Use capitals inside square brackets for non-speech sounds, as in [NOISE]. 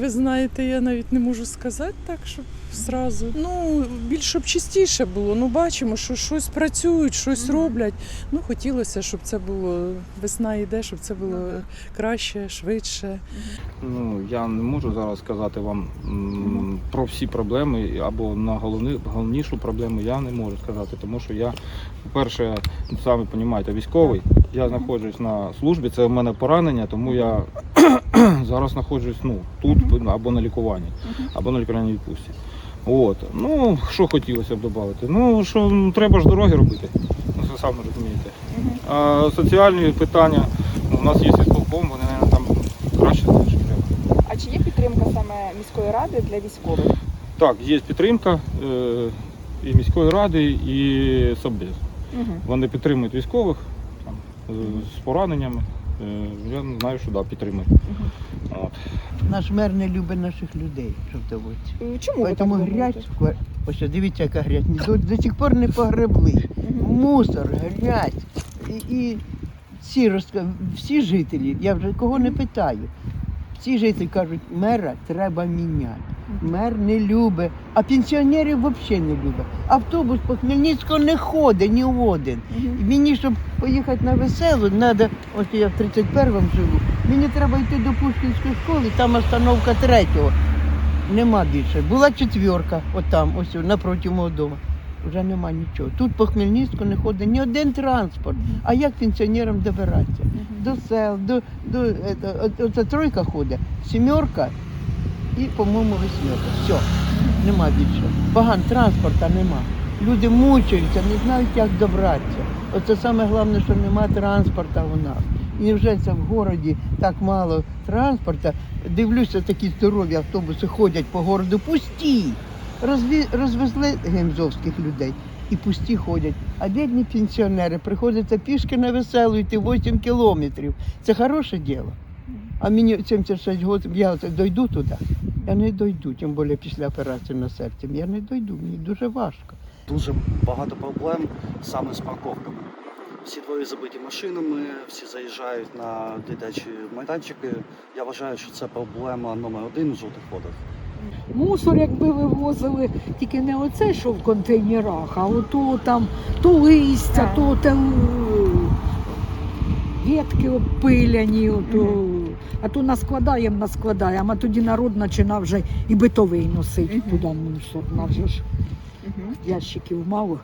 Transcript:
ви знаєте, я навіть не можу сказати так, щоб зразу. Ну, більш щоб чистіше було. Ну, бачимо, що щось працюють, щось роблять. Ну, хотілося, щоб це було весна йде, щоб це було Ну, краще, швидше. Ну, я не можу зараз сказати вам м, про всі проблеми або на головни, головнішу проблему я не можу сказати, тому що я, по-перше, самі розумієте, військовий. Я знаходжусь на службі, це в мене поранення, тому я [CLEARS THROAT] зараз знаходжусь ну, тут або на лікуванні, або на лікувальній відпустці. От. Ну, що хотілося б додати? Ну, що ну, треба ж дороги робити. Ну, це самі розумієте. А соціальні питання, ну, у нас є ісполком, вони наверное, там краще знають, що треба. А чи є підтримка саме міської ради для військових? Так, є підтримка е, і міської ради, і. Угу. Вони підтримують військових там, з пораненнями. Е, Я знаю, що да, підтримують. От. Наш мер не любить наших людей, жовтоводці. Чому ви так Тому грязь, ось дивіться, яка грязь. До, до сих пор не погребли. Мгм. Мусор, грязь. І, і всі, розка- всі жителі, я вже кого не питаю, всі жителі кажуть, мера треба міняти. Мер не любить, а пенсіонерів взагалі не любить. Автобус по Хмельницькому не ходить ні один. Мгм. Мені, щоб поїхати на веселу, треба, ось я в 31-му живу, мені треба йти до Пушкінської школи, там остановка третього. Нема більше. Була четверка, отам, ось напроти мого дому. Вже нема нічого. Тут по Хмельницьку не ходить ні один транспорт. А як пенсіонерам добиратися? До сел, до, до ето, от- оця тройка ходить, сімерка і, по-моєму, восьмерка. Все, нема більше. Баган транспорта нема. Люди мучаються, не знають, як добратися. Оце саме головне, що нема транспорту у нас. І вже це в городі так мало транспорту. Дивлюся, такі здорові автобуси ходять по городу пусті. Розві... Розвезли гемзовських людей і пусті ходять. А бідні пенсіонери приходиться пішки на веселу йти 8 кілометрів. Це хороше діло. А мені 76 років, я дойду туди. Я не дойду, тим більше після операції на серці. Я не дойду, мені дуже важко. Дуже багато проблем саме з парковками. Всі двоє забиті машинами, всі заїжджають на дитячі майданчики. Я вважаю, що це проблема номер один у жовтих водах. Мусор, якби вивозили, тільки не оце, що в контейнерах, а ото там то листя, то те, ветки обпиляні, ото. А то наскладаємо, наскладаємо, а тоді народ починав вже і битовий носити туди мусор. Же ж ящиків мало.